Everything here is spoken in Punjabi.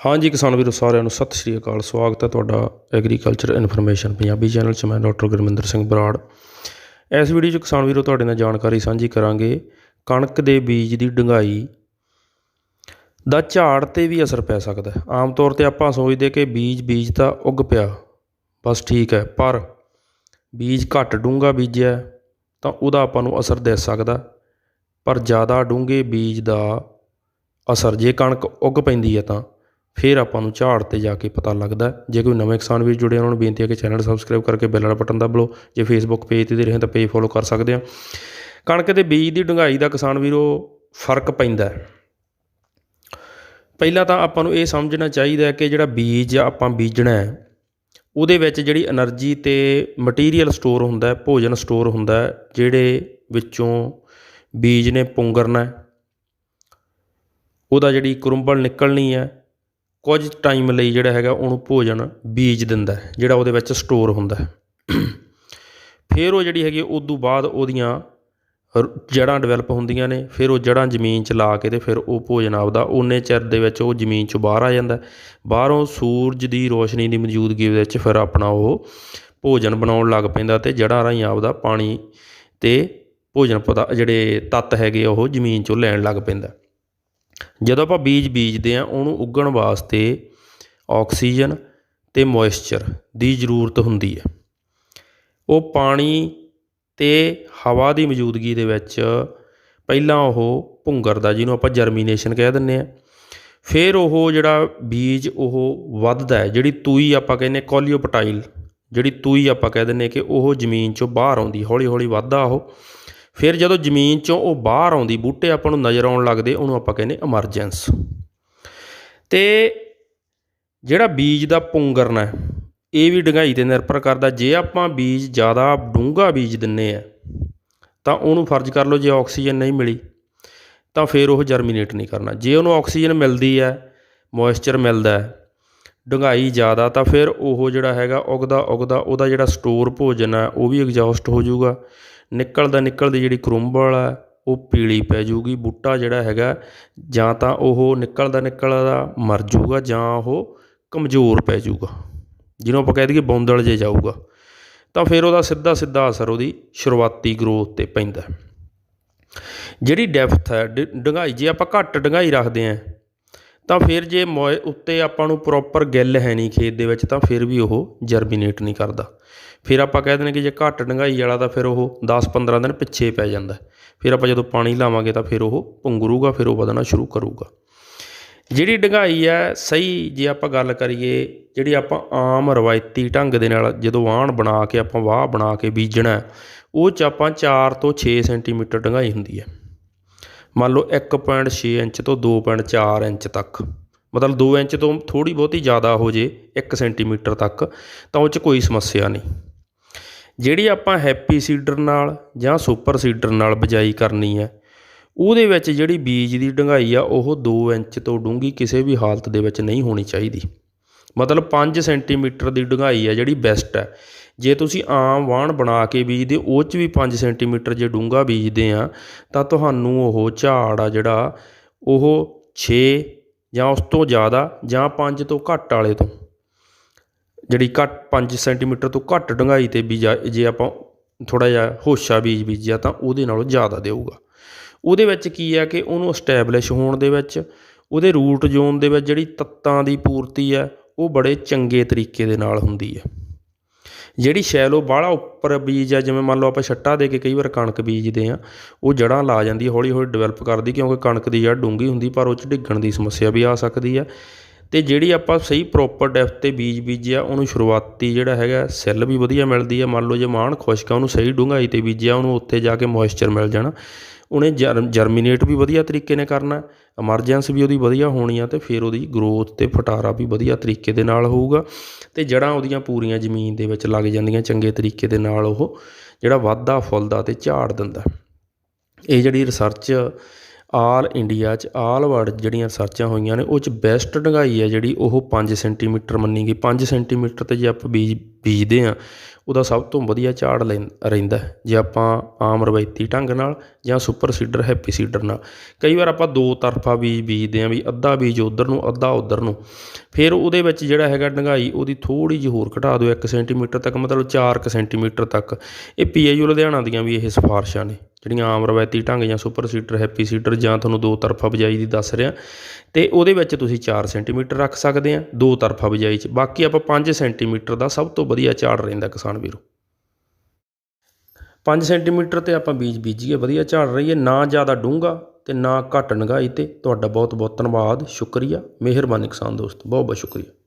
ਹਾਂਜੀ ਕਿਸਾਨ ਵੀਰੋ, ਸਾਰਿਆਂ ਨੂੰ ਸਤਿ ਸ਼੍ਰੀ ਅਕਾਲ। ਸਵਾਗਤ ਹੈ ਤੁਹਾਡਾ ਐਗਰੀਕਲਚਰ ਇਨਫੋਰਮੇਸ਼ਨ ਪੰਜਾਬੀ ਚੈਨਲ 'ਚ। ਮੈਂ ਡਾਕਟਰ ਗੁਰਮਿੰਦਰ ਸਿੰਘ ਬਰਾੜ। ਇਸ ਵੀਡੀਓ 'ਚ ਕਿਸਾਨ ਵੀਰੋ, ਤੁਹਾਡੇ ਨਾਲ ਜਾਣਕਾਰੀ ਸਾਂਝੀ ਕਰਾਂਗੇ ਕਣਕ ਦੇ ਬੀਜ ਦੀ ਡੁੰਗਾਈ ਦਾ ਝਾੜ ਤੇ ਵੀ ਅਸਰ ਪੈ ਸਕਦਾ ਹੈ। ਆਮ ਤੌਰ ਤੇ ਆਪਾਂ ਸੋਚਦੇ ਕਿ ਬੀਜ ਬੀਜ ਤਾਂ ਉੱਗ ਪਿਆ, ਬਸ ਠੀਕ ਹੈ, ਪਰ ਬੀਜ ਘੱਟ ਡੂੰਘਾ ਬੀਜਿਆ ਤਾਂ ਉਹਦਾ ਆਪਾਂ ਨੂੰ ਅਸਰ ਦਿਸ ਸਕਦਾ ਪਰ ਜ਼ਿਆਦਾ ਡੂੰਘੇ ਬੀਜ ਦਾ ਅਸਰ, ਜੇ ਕਣਕ ਉੱਗ ਪੈਂਦੀ ਹੈ ਤਾਂ ਫਿਰ ਆਪਾਂ ਨੂੰ ਝਾੜ 'ਤੇ ਜਾ ਕੇ ਪਤਾ ਲੱਗਦਾ ਜੇ ਕੋਈ ਨਵੇਂ ਕਿਸਾਨ ਵੀਰ ਜੁੜੇ ਉਹਨਾਂ ਨੂੰ ਬੇਨਤੀ ਹੈ ਕਿ ਚੈਨਲ ਸਬਸਕ੍ਰਾਈਬ ਕਰਕੇ ਬੈਲ ਵਾਲਾ ਬਟਨ ਦਬ ਲਓ ਜੇ ਫੇਸਬੁੱਕ ਪੇਜ ਤੇ ਦੇ ਰਹੇ ਤਾਂ ਪੇਜ ਫੋਲੋ ਕਰ ਸਕਦੇ ਆ ਕਣਕ ਦੇ ਬੀਜ ਦੀ ਡੁੰਗਾਈ ਦਾ ਕਿਸਾਨ ਵੀਰੋ ਫ਼ਰਕ ਪੈਂਦਾ ਪਹਿਲਾਂ ਤਾਂ ਆਪਾਂ ਨੂੰ ਇਹ ਸਮਝਣਾ ਚਾਹੀਦਾ ਕਿ ਜਿਹੜਾ ਬੀਜ ਆਪਾਂ ਬੀਜਣਾ ਹੈ, ਉਹਦੇ ਵਿੱਚ ਜਿਹੜੀ એનર્ਜੀ ਤੇ ਮਟੀਰੀਅਲ ਸਟੋਰ ਹੁੰਦਾ ਹੈ, ਭੋਜਨ ਸਟੋਰ ਹੁੰਦਾ ਹੈ, ਜਿਹੜੇ ਵਿੱਚੋਂ ਬੀਜ ਨੇ ਪੁੰਗਰਨਾ ਉਹਦਾ ਜਿਹੜੀ ਕੁਰੰਬਲ ਨਿਕਲਣੀ ਹੈ ਕੁਝ ਟਾਈਮ ਲਈ ਜਿਹੜਾ ਹੈਗਾ ਉਹਨੂੰ ਭੋਜਨ ਬੀਜ ਦਿੰਦਾ ਜਿਹੜਾ ਉਹਦੇ ਵਿੱਚ ਸਟੋਰ ਹੁੰਦਾ ਫਿਰ ਉਹ ਜਿਹੜੀ ਹੈਗੀ ਉਦੋਂ ਬਾਅਦ ਉਹਦੀਆਂ ਰ- ਜੜ੍ਹਾਂ ਡਿਵੈਲਪ ਹੁੰਦੀਆਂ ਨੇ, ਫਿਰ ਉਹ ਜੜ੍ਹਾਂ ਜ਼ਮੀਨ 'ਚ ਲਾ ਕੇ ਤੇ ਫਿਰ ਉਹ ਭੋਜਨ ਆਪਦਾ ਉਨੇ ਚਿਰ ਦੇ ਵਿੱਚ ਉਹ ਜ਼ਮੀਨ 'ਚੋਂ ਬਾਹਰ ਆ ਜਾਂਦਾ ਬਾਹਰੋਂ ਸੂਰਜ ਦੀ ਰੋਸ਼ਨੀ ਦੀ ਮੌਜੂਦਗੀ ਵਿੱਚ ਫਿਰ ਆਪਣਾ ਉਹ ਭੋਜਨ ਬਣਾਉਣ ਲੱਗ ਪੈਂਦਾ ਤੇ ਜੜ੍ਹਾਂ ਰਾਹੀਂ ਆਪਦਾ ਪਾਣੀ ਤੇ ਭੋਜਨ ਪਦਾ, ਜਿਹੜੇ ਤੱਤ ਹੈਗੇ ਆ ਉਹ ਜ਼ਮੀਨ 'ਚੋਂ ਲੈਣ ਲੱਗ ਪੈਂਦਾ ਜਦੋਂ ਆਪਾਂ ਬੀਜ ਬੀਜਦੇ ਹਾਂ, ਉਹਨੂੰ ਉੱਗਣ ਵਾਸਤੇ ਆਕਸੀਜਨ ਅਤੇ ਮੋਇਸਚਰ ਦੀ ਜ਼ਰੂਰਤ ਹੁੰਦੀ ਹੈ। ਉਹ ਪਾਣੀ ਅਤੇ ਹਵਾ ਦੀ ਮੌਜੂਦਗੀ ਦੇ ਵਿੱਚ ਪਹਿਲਾਂ ਉਹ ਭੁੰਗਰਦਾ ਜਿਹਨੂੰ ਆਪਾਂ ਜਰਮੀਨੇਸ਼ਨ ਕਹਿ ਦਿੰਦੇ ਹਾਂ। ਫਿਰ ਉਹ ਜਿਹੜਾ ਬੀਜ ਉਹ ਵੱਧਦਾ ਹੈ, ਜਿਹੜੀ ਤੂਈ ਆਪਾਂ ਕਹਿੰਦੇ ਕੋਲੀਓਪਟਾਈਲ, ਜਿਹੜੀ ਤੂਈ ਆਪਾਂ ਕਹਿ ਦਿੰਦੇ ਕਿ ਉਹ ਜ਼ਮੀਨ ਚੋਂ ਬਾਹਰ ਆਉਂਦੀ ਹੌਲੀ ਹੌਲੀ ਵੱਧਦਾ ਉਹ। ਫਿਰ ਜਦੋਂ ਜ਼ਮੀਨ ਚੋਂ ਉਹ ਬਾਹਰ ਆਉਂਦੀ ਬੂਟੇ ਆਪਾਂ ਨੂੰ ਨਜ਼ਰ ਆਉਣ ਲੱਗਦੇ ਉਹਨੂੰ ਆਪਾਂ ਕਹਿੰਦੇ ਐਮਰਜੈਂਸ ਤੇ ਜਿਹੜਾ ਬੀਜ ਦਾ ਪੁੰਗਰਨਾ ਹੈ, ਇਹ ਵੀ ਡੂੰਘਾਈ ਤੇ ਨਿਰਭਰ ਕਰਦਾ ਜੇ ਆਪਾਂ ਬੀਜ ਜ਼ਿਆਦਾ ਡੂੰਘਾ ਬੀਜ ਦਿੰਨੇ ਆ ਤਾਂ ਉਹਨੂੰ ਫਰਜ਼ ਕਰ ਲਓ ਜੇ ਆਕਸੀਜਨ ਨਹੀਂ ਮਿਲੀ ਤਾਂ ਫਿਰ ਉਹ ਜਰਮੀਨੇਟ ਨਹੀਂ ਕਰਨਾ। ਜੇ ਉਹਨੂੰ ਆਕਸੀਜਨ ਮਿਲਦੀ ਹੈ ਮੋਇਸਚਰ ਮਿਲਦਾ ਹੈ ਡੂੰਘਾਈ ਜ਼ਿਆਦਾ ਤਾਂ ਫਿਰ ਉਹ ਜਿਹੜਾ ਹੈਗਾ ਉਗਦਾ ਉਗਦਾ ਉਹਦਾ ਜਿਹੜਾ ਸਟੋਰ ਭੋਜਨ ਹੈ ਉਹ ਵੀ ਐਗਜ਼ੌਸਟ ਹੋ ਜਾਊਗਾ। ਨਿਕਲਦਾ ਨਿਕਲਦੀ ਜਿਹੜੀ ਕਰੁੰਬਲ ਹੈ ਉਹ ਪੀਲੀ ਪੈ ਜੂਗੀ, ਬੂਟਾ ਜਿਹੜਾ ਹੈਗਾ, ਜਾਂ ਤਾਂ ਉਹ ਨਿਕਲਦਾ ਨਿਕਲਦਾ ਮਰ ਜੂਗਾ, ਜਾਂ ਉਹ ਕਮਜ਼ੋਰ ਪੈ ਜੂਗਾ। ਜਿਹਨੂੰ ਆਪਾਂ ਕਹਿ ਦਈਏ ਬੌਂਦਲ ਜੇ ਜਾਊਗਾ। ਤਾਂ ਫਿਰ ਉਹਦਾ ਸਿੱਧਾ ਸਿੱਧਾ ਅਸਰ ਉਹਦੀ ਸ਼ੁਰੂਆਤੀ ਗਰੋਥ ਤੇ ਪੈਂਦਾ। ਜਿਹੜੀ ਡੈਪਥ ਹੈ, ਡ- ਡੂੰਘਾਈ, ਜੇ ਆਪਾਂ ਘੱਟ ਡੂੰਘਾਈ ਰੱਖਦੇ ਹਾਂ ਤਾਂ ਫਿਰ ਜੇ ਮੋਏ ਉੱਤੇ ਆਪਾਂ ਨੂੰ ਪ੍ਰੋਪਰ ਗਿੱਲ ਹੈ ਨਹੀਂ ਖੇਤ ਦੇ ਵਿੱਚ, ਤਾਂ ਫਿਰ ਵੀ ਉਹ ਜਰਮੀਨੇਟ ਨਹੀਂ ਕਰਦਾ। ਫਿਰ ਆਪਾਂ ਕਹਿ ਦਿੰਦੇ ਕਿ ਜੇ ਘੱਟ ਡੂੰਘਾਈ ਵਾਲਾ, ਤਾਂ ਫਿਰ ਉਹ 10-15 ਦਿਨ ਪਿੱਛੇ ਪੈ ਜਾਂਦਾ ਫਿਰ ਆਪਾਂ ਜਦੋਂ ਪਾਣੀ ਲਾਵਾਂਗੇ, ਤਾਂ ਫਿਰ ਉਹ ਪੁੰਗਰੂਗਾ ਫਿਰ ਉਹ ਵਧਣਾ ਸ਼ੁਰੂ ਕਰੂਗਾ। ਜਿਹੜੀ ਡੂੰਘਾਈ ਹੈ, ਸਹੀ ਜੇ ਆਪਾਂ ਗੱਲ ਕਰੀਏ, ਜਿਹੜੀ ਆਪਾਂ ਆਮ ਰਵਾਇਤੀ ਢੰਗ ਦੇ ਨਾਲ ਜਦੋਂ ਵਾਹਣ ਬਣਾ ਕੇ, ਆਪਾਂ ਵਾਹ ਬਣਾ ਕੇ ਬੀਜਣਾ ਉਹ 'ਚ ਆਪਾਂ 4 ਤੋਂ 6 ਸੈਂਟੀਮੀਟਰ ਡੂੰਘਾਈ ਹੁੰਦੀ ਹੈ। ਮੰਨ ਲਓ 1.6 ਇੰਚ ਤੋਂ 2.4 ਇੰਚ ਤੱਕ, ਮਤਲਬ 2 ਇੰਚ ਤੋਂ ਥੋੜੀ ਬਹੁਤੀ ਜ਼ਿਆਦਾ ਹੋ ਜੇ 1 ਸੈਂਟੀਮੀਟਰ ਤੱਕ, ਤਾਂ ਉਹ 'ਚ ਕੋਈ ਸਮੱਸਿਆ ਨਹੀਂ। ਜਿਹੜੀ ਆਪਾਂ ਹੈਪੀ ਸੀਡਰ ਨਾਲ ਜਾਂ ਸੁਪਰ ਸੀਡਰ ਨਾਲ ਬਿਜਾਈ ਕਰਨੀ ਹੈ, ਉਹਦੇ ਵਿੱਚ ਜਿਹੜੀ ਬੀਜ ਦੀ ਡੂੰਘਾਈ ਆ, ਉਹ 2 ਇੰਚ ਤੋਂ ਡੂੰਘੀ ਕਿਸੇ ਵੀ ਹਾਲਤ ਦੇ ਵਿੱਚ ਨਹੀਂ ਹੋਣੀ ਚਾਹੀਦੀ। ਮਤਲਬ 5 ਸੈਂਟੀਮੀਟਰ ਦੀ ਡੂੰਘਾਈ ਆ ਜਿਹੜੀ ਬੈਸਟ ਹੈ। ਜੇ ਤੁਸੀਂ ਆਮ ਵਾਹਣ ਬਣਾ ਕੇ ਬੀਜਦੇ, ਉਹ 'ਚ ਵੀ 5 ਸੈਂਟੀਮੀਟਰ ਜੇ ਡੂੰਘਾ ਬੀਜਦੇ ਆ, ਤਾਂ ਤੁਹਾਨੂੰ ਉਹ ਝਾੜ ਆ ਜਿਹੜਾ, ਉਹ 6 ਜਾਂ ਉਸ ਤੋਂ ਜ਼ਿਆਦਾ ਜਾਂ 5 ਤੋਂ ਘੱਟ ਵਾਲੇ ਤੋਂ, ਜਿਹੜੀ ਘੱਟ 5 ਸੈਂਟੀਮੀਟਰ ਤੋਂ ਘੱਟ ਡੂੰਘਾਈ ਤੇ ਬੀਜਾ ਜੇ ਆਪਾਂ ਥੋੜਾ ਜਿਹਾ ਹੋਸ਼ਾ ਬੀਜ ਬੀਜਿਆ, ਤਾਂ ਉਹਦੇ ਨਾਲੋਂ ਜ਼ਿਆਦਾ ਦੇਊਗਾ। ਉਹਦੇ ਵਿੱਚ ਕੀ ਹੈ ਕਿ ਉਹਨੂੰ ਐਸਟੈਬਲਿਸ਼ ਹੋਣ ਦੇ ਵਿੱਚ, ਉਹਦੇ ਰੂਟ ਜ਼ੋਨ ਦੇ ਵਿੱਚ ਜਿਹੜੀ ਤੱਤਾਂ ਦੀ ਪੂਰਤੀ ਹੈ ਉਹ ਬੜੇ ਚੰਗੇ ਤਰੀਕੇ ਦੇ ਨਾਲ ਹੁੰਦੀ ਹੈ ਜਿਹੜੀ ਸ਼ੈਲੋ ਬਾਹਲਾ ਉੱਪਰ ਬੀਜ ਆ, ਜਿਵੇਂ ਮੰਨ ਲਓ ਆਪਾਂ ਛੱਟਾ ਦੇ ਕੇ ਕਈ ਵਾਰ ਕਣਕ ਬੀਜਦੇ ਆ, ਉਹ ਜੜ੍ਹਾਂ ਲਾ ਜਾਂਦੀ ਹੌਲੀ ਹੌਲੀ ਡਿਵੈਲਪ ਕਰਦੀ, ਕਿਉਂਕਿ ਕਣਕ ਦੀ ਜੜ੍ਹ ਡੂੰਘੀ ਹੁੰਦੀ, ਪਰ ਉਹ 'ਚ ਡਿੱਗਣ ਦੀ ਸਮੱਸਿਆ ਵੀ ਆ ਸਕਦੀ ਆ। ਤੇ ਜਿਹੜੀ ਆਪਾਂ ਸਹੀ ਪ੍ਰੋਪਰ ਡੈਪਥ ਤੇ ਬੀਜ ਬੀਜਿਆ ਉਹਨੂੰ ਸ਼ੁਰੂਆਤੀ ਜਿਹੜਾ ਹੈਗਾ, ਸੈੱਲ ਵੀ ਵਧੀਆ ਮਿਲਦੀ ਆ, ਮੰਨ ਲਓ ਜੇ ਮਾਣ ਖੁਸ਼ਕ ਆ, ਉਹਨੂੰ ਸਹੀ ਡੂੰਘਾਈ ਤੇ ਬੀਜਿਆ, ਉਹਨੂੰ ਉੱਥੇ ਜਾ ਕੇ ਮੋਇਸਚਰ ਮਿਲ ਜਾਣਾ। ਉਹਨੇ ਜਰ, ਜਰਮੀਨੇਟ ਵੀ ਵਧੀਆ ਤਰੀਕੇ ਨੇ ਕਰਨਾ, ਐਮਰਜੈਂਸ ਵੀ ਉਹਦੀ ਵਧੀਆ ਹੋਣੀ ਆ ਅਤੇ ਫਿਰ ਉਹਦੀ ਗਰੋਥ ਅਤੇ ਫਟਾਰਾ ਵੀ ਵਧੀਆ ਤਰੀਕੇ ਦੇ ਨਾਲ ਹੋਊਗਾ ਅਤੇ ਜੜ੍ਹਾਂ ਉਹਦੀਆਂ ਪੂਰੀਆਂ ਜ਼ਮੀਨ ਦੇ ਵਿੱਚ ਲੱਗ ਜਾਂਦੀਆਂ ਚੰਗੇ ਤਰੀਕੇ ਦੇ ਨਾਲ ਉਹ ਜਿਹੜਾ ਵਾਧਾ ਫੁੱਲਦਾ ਅਤੇ ਝਾੜ ਦਿੰਦਾ। ਇਹ ਜਿਹੜੀ ਰਿਸਰਚ ਆਲ ਇੰਡੀਆ 'ਚ, ਆਲ ਵਰਲਡ ਜਿਹੜੀਆਂ ਰਿਸਰਚਾਂ ਹੋਈਆਂ ਨੇ, ਉਹ 'ਚ ਬੈਸਟ ਡੰਗਾਈ ਹੈ ਜਿਹੜੀ ਉਹ 5 ਸੈਂਟੀਮੀਟਰ ਮੰਨੀ ਗਈ 5 ਸੈਂਟੀਮੀਟਰ ਤੇ ਜੇ ਆਪਾਂ ਬੀਜ, ਬੀਜਦੇ ਆ ਉਹਦਾ ਸਭ ਤੋਂ ਵਧੀਆ ਝਾੜ ਲੈਂ, ਰਹਿੰਦਾ ਜੇ ਆਪਾਂ ਆਮ ਰਵਾਇਤੀ ਢੰਗ ਨਾਲ ਜਾਂ ਸੁਪਰ ਸੀਡਰ, ਹੈਪੀ ਸੀਡਰ ਨਾਲ, ਕਈ ਵਾਰ ਆਪਾਂ ਦੋ ਤਰਫਾ ਬੀਜ ਬੀਜਦੇ ਆ ਵੀ ਅੱਧਾ ਬੀਜ ਉਧਰ ਨੂੰ, ਅੱਧਾ ਉਧਰ ਨੂੰ। ਫਿਰ ਉਹਦੇ ਵਿੱਚ ਜਿਹੜਾ ਹੈਗਾ ਡੰਗਾਈ, ਉਹਦੀ ਥੋੜੀ ਜਿਹੀ ਹੋਰ ਘਟਾ ਦਿਓ 1 ਸੈਂਟੀਮੀਟਰ ਤੱਕ, ਮਤਲਬ 4 ਸੈਂਟੀਮੀਟਰ ਤੱਕ। ਇਹ ਪੀਆਈਓ ਲੁਧਿਆਣਾ ਦੀਆਂ ਵੀ ਇਹ ਸਿਫਾਰਸ਼ਾਂ ਨੇ, ਜਿਹੜੀਆਂ ਆਮ ਰਵਾਇਤੀ ਢੰਗ ਜਾਂ ਸੁਪਰ ਸੀਡਰ, ਹੈਪੀ ਸੀਡਰ ਜਾਂ ਤੁਹਾਨੂੰ ਦੋ ਤਰਫਾ ਬਿਜਾਈ ਦੀ ਦੱਸ ਰਿਹਾ। ਤੇ ਉਹਦੇ ਵਿੱਚ ਤੁਸੀਂ 4 ਸੈਂਟੀਮੀਟਰ ਰੱਖ ਸਕਦੇ ਆ ਦੋ ਤਰਫਾ ਬਿਜਾਈ 'ਚ। ਬਾਕੀ ਆਪਾਂ 5 ਸੈਂਟੀਮੀਟਰ ਦਾ ਸਭ ਤੋਂ ਵਧੀਆ ਝਾੜ ਰਹਿੰਦਾ ਕਿਸਾਨ ਵੀਰੋ। 5 ਸੈਂਟੀਮੀਟਰ ਤੇ ਆਪਾਂ ਬੀਜ ਬੀਜੀਏ, ਵਧੀਆ ਝਾੜ ਰਹੀ ਹੈ ਨਾ ਜ਼ਿਆਦਾ ਡੂੰਘਾ ਤੇ ਨਾ ਘੱਟ ਡੂੰਘਾਈ ਤੇ। ਤੁਹਾਡਾ ਬਹੁਤ ਬਹੁਤ ਧੰਨਵਾਦ, ਸ਼ੁਕਰੀਆ। ਮਿਹਰਬਾਨੀ ਕਿਸਾਨ ਦੋਸਤ ਬਹੁਤ ਬਹੁਤ ਸ਼ੁਕਰੀਆ।